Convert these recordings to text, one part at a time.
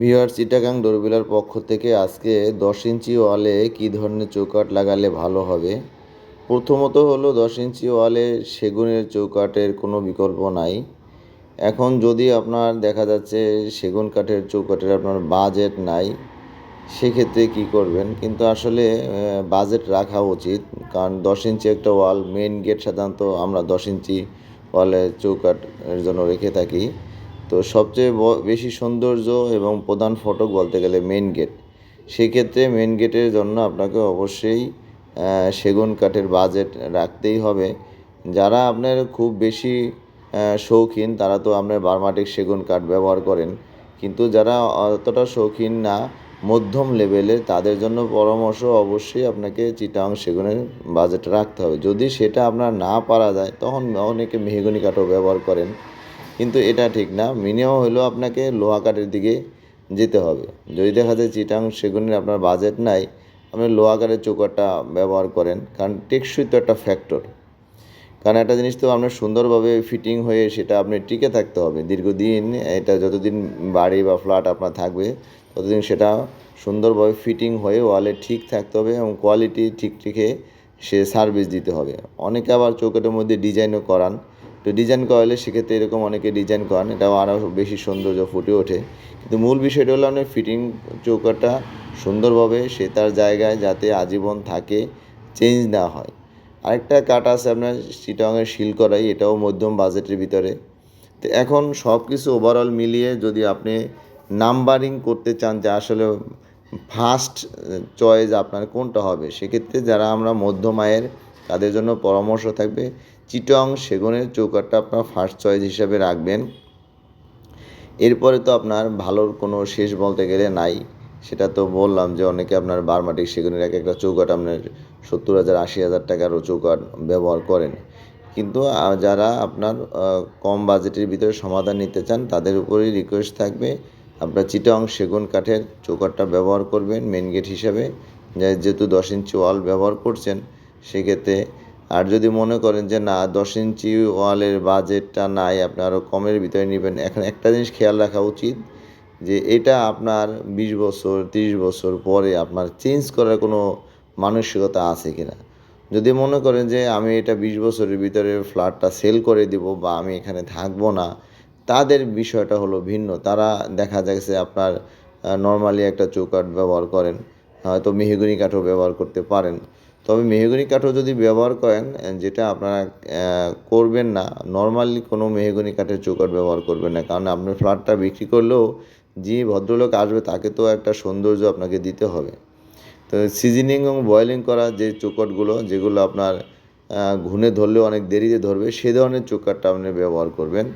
ভিওয়ার চিটাগাং ডোরবেলার পক্ষ থেকে আজকে দশ ইঞ্চি ওয়ালে কী ধরনের চৌকাঠ লাগালে ভালো হবে? প্রথমত হলো, দশ ইঞ্চি ওয়ালে সেগুনের চৌকাঠের কোনো বিকল্প নাই। এখন যদি আপনার দেখা যাচ্ছে সেগুন কাঠের চৌকাঠের আপনার বাজেট নাই, সেক্ষেত্রে কি করবেন? কিন্তু আসলে বাজেট রাখা উচিত। কারণ দশ ইঞ্চি একটা ওয়াল মেন গেট সাধারণত আমরা দশ ইঞ্চি ওয়ালে চৌকাঠের জন্য রেখে থাকি। তো সবচেয়ে বেশি সৌন্দর্য এবং প্রধান ফটক বলতে গেলে মেন গেট সেক্ষেত্রে মেন গেটের জন্য আপনাকে অবশ্যই সেগুন কাঠের বাজেট রাখতেই হবে। যারা আপনার খুব বেশি শৌখিন, তারা তো আপনার বার্মাটিক সেগুন কাঠ ব্যবহার করেন। কিন্তু যারা অতটা শৌখিন না, মধ্যম লেভেলের তাদের জন্য পরামর্শ অবশ্যই আপনাকে চিটাং সেগুনের বাজেট রাখতে হবে। যদি সেটা আপনার না পারা যায়, তখন অনেকে মেহগনি কাঠও ব্যবহার করেন। কিন্তু এটা ঠিক না। মিনিমাম হলেও আপনাকে লোহা কাঠের দিকে যেতে হবে। যদি দেখা যায় চিটাং সেগুনের আপনার বাজেট নাই, আপনি লোহা কাঠের চৌকাটা ব্যবহার করেন, কারণ টেকসই তো একটা ফ্যাক্টর কারণ একটা জিনিস তো আপনার সুন্দরভাবে ফিটিং হয়ে সেটা আপনি টিকে থাকতে হবে। দীর্ঘদিন এটা যতদিন বাড়ি বা ফ্ল্যাট আপনার থাকবে, ততদিন সেটা সুন্দরভাবে ফিটিং হয়ে ওয়ালে ঠিক থাকতে হবে এবং কোয়ালিটি ঠিক রেখে সে সার্ভিস দিতে হবে। অনেকে আবার চৌকাটের মধ্যে ডিজাইনও করান। তো ডিজাইন করালে সেক্ষেত্রে এরকম অনেকে ডিজাইন করান, এটাও আরও বেশি সৌন্দর্য ফুটে ওঠে। কিন্তু মূল বিষয়টা হলো আপনার ফিটিং চৌকাটা সুন্দরভাবে সে তার জায়গায় যাতে আজীবন থাকে চেঞ্জ না হয়। আরেকটা কাঠ আছে আপনার চিটাঙের শিল করাই এটাও মধ্যম বাজেটের ভিতরে। তো এখন সব কিছু ওভারঅল মিলিয়ে যদি আপনি নাম্বারিং করতে চান যে আসলে ফার্স্ট চয়েস আপনার কোনটা হবে, সেক্ষেত্রে যারা আমরা মধ্যম আয়ের, তাদের জন্য পরামর্শ থাকবে। চিটং সেগুনের চৌকাটটা আপনার ফার্স্ট চয়েস হিসাবে রাখবেন। এরপরে তো আপনার ভালোর কোনো শেষ বলতে গেলে নাই। সেটা তো বললাম যে অনেকে আপনার বারমাটিক সেগুনের এক একটা চৌকাট আপনার সত্তর হাজার, আশি হাজার টাকারও চৌকাট ব্যবহার করেন। কিন্তু যারা আপনার কম বাজেটের ভিতরে সমাধান নিতে চান, তাদের উপরেই রিকোয়েস্ট থাকবে, আপনার চিটং সেগুন কাঠের চৌকাটটা ব্যবহার করবেন মেন গেট হিসাবে। যেহেতু দশ ইঞ্চি ওয়াল ব্যবহার করছেন, সেক্ষেত্রে আর যদি মনে করেন যে না, দশ ইঞ্চি ওয়ালের বাজেটটা নাই, আপনি আরও কমের ভিতরে নেবেন। এখন একটা জিনিস খেয়াল রাখা উচিত যে এটা আপনার বিশ বছর, তিরিশ বছর পরে আপনার চেঞ্জ করার কোনো মানসিকতা আছে কি না যদি মনে করেন যে আমি এটা বিশ বছরের ভিতরে ফ্ল্যাটটা সেল করে দিব বা আমি এখানে থাকব না, তাদের বিষয়টা হলো ভিন্ন। তারা দেখা যাচ্ছে আপনার নর্মালি একটা চৌকাঠ ব্যবহার করেন, হয়তো মেহগুনি কাঠও ব্যবহার করতে পারেন। তবে মেহগুনি কাঠও যদি ব্যবহার করেন যেটা আপনারা করবেন না নর্মালি কোনো মেহগুনি কাঠের চৌকাট ব্যবহার করবেন না। কারণ আপনার ফ্ল্যাটটা বিক্রি করলেও যে ভদ্রলোক আসবে, তাকে তো একটা সৌন্দর্য আপনাকে দিতে হবে। তো সিজনিং এবং বয়েলিং করা যে চৌকাটগুলো যেগুলো আপনার ঘুনে ধরলেও অনেক দেরিতে ধরবে, সে ধরনের চৌকাটটা আপনি ব্যবহার করবেন।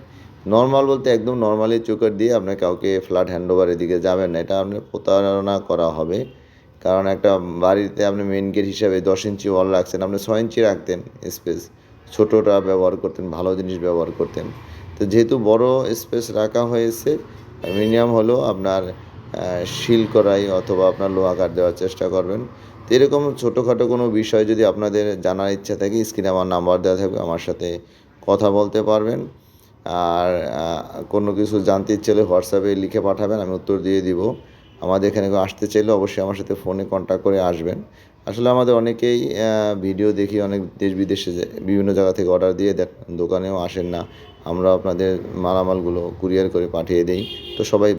নর্মাল বলতে একদম নর্মালি চৌকাট দিয়ে আপনার কাউকে ফ্ল্যাট হ্যান্ডওভারের দিকে যাবেন না, এটা আপনার প্রতারণা করা হবে। কারণ একটা বাড়িতে আপনি মেন গেট হিসাবে দশ ইঞ্চি ওয়াল রাখছেন, আপনি ছয় ইঞ্চি রাখতেন স্পেস ছোটোটা ব্যবহার করতেন, ভালো জিনিস ব্যবহার করতেন। তো যেহেতু বড় স্পেস রাখা হয়েছে মিনিমাম হলো আপনার শিল করাই অথবা আপনার লোহা কাঠ দেওয়ার চেষ্টা করবেন। তো এরকম ছোটোখাটো কোনো বিষয় যদি আপনাদের জানার ইচ্ছা থাকে স্ক্রিনে আমার নাম্বার দেওয়া থাকবে, আমার সাথে কথা বলতে পারবেন। আর কোনো কিছু জানতে ইচ্ছে হলে হোয়াটসঅ্যাপে লিখে পাঠাবেন, আমি উত্তর দিয়ে দিব। আমাদের এখানে আসতে চাইলে অবশ্যই আমার সাথে ফোনে কন্ট্যাক্ট করে আসবেন। আসলে আমাদের অনেকেই ভিডিও দেখি অনেক দেশ বিদেশে বিভিন্ন জায়গা থেকে অর্ডার দিয়ে দোকানেও আসেন না। আমরা আপনাদের মালামালগুলো কুরিয়ার করে পাঠিয়ে দিই। তো সবাই